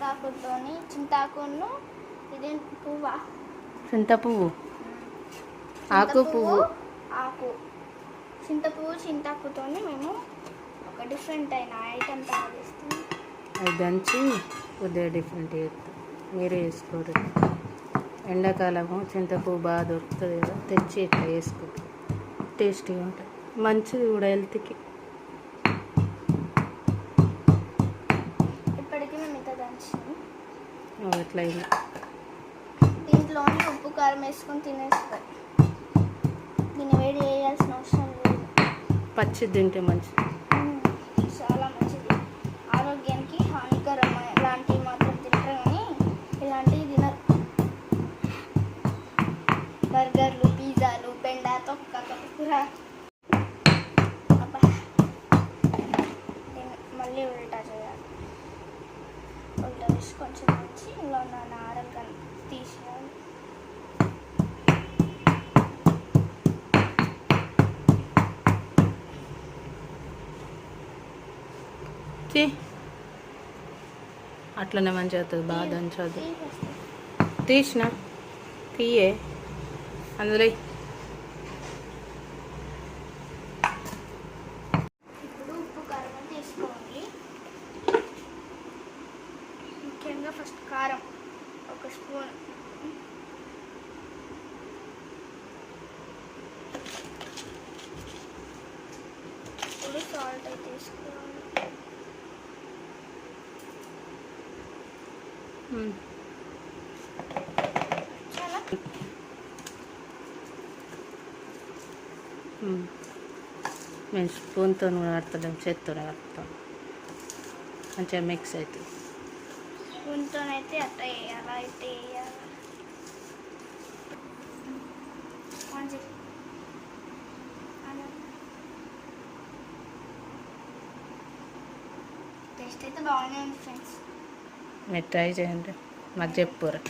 చింతాకుతోని చింతాకును ఇది పువ్వా? చింత పువ్వు ఆకు పువ్వు ఆకు. చింత పువ్వు చింతాకుతోని మేము ఒక డిఫరెంట్ అయిన ఐటమ్ తయారు చేస్తాం అది దంచి కొద్దిగా డిఫరెంట్ చేస్తాం. మీరే వేసుకోరు ఎండాకాలము చింతపువ్వు బాగా దొరుకుతుంది కదా తెచ్చి ఇట్లా వేసుకుంటాం. టేస్టీగా ఉంటుంది. మంచిది కూడా హెల్త్కి అయింది దీంట్లోని ఉప్పు కారం వేసుకొని తినేస్తాయి దీన్ని వేడి చేయాల్సిన అవసరం లేదు. పచ్చి తింటే మంచిది. చాలా మంచిది. ఆరోగ్యానికి హానికరం. ఇలాంటివి మాత్రం తింటారు కానీ ఇలాంటివి తినరు. బర్గర్లు పిజ్జాలు బెండ తొక్క కూర వేసి కొంచెం ఉంచి ఇందులో ఉన్న కానీ తీసేయాలి అట్లనే మంచిగా అవుతుంది బాగా దంచదు తీసేస్తే. తీసిన. తీయే. అందులో ఎయ్. ఇప్పుడు ఉప్పు కారం తీసుకోవాలి ముఖ్యంగా ఫస్ట్ కారం. ఒక స్పూన్ ఇప్పుడు సాల్ట్ అయితే తీసుకోవాలి. చాలా. మేము స్పూన్తో కడతలేం చేత్తో కడతాం మంచిగా మిక్స్ అవుతుంది. స్పూన్తోనైతే అట్లా వేయాలా అయితే వేయాలా మంచి టేస్ట్ అయితే బాగానే ఉంది ఫ్రెండ్స్ మీరు ట్రై చేయండి. మాకు చెప్పురా.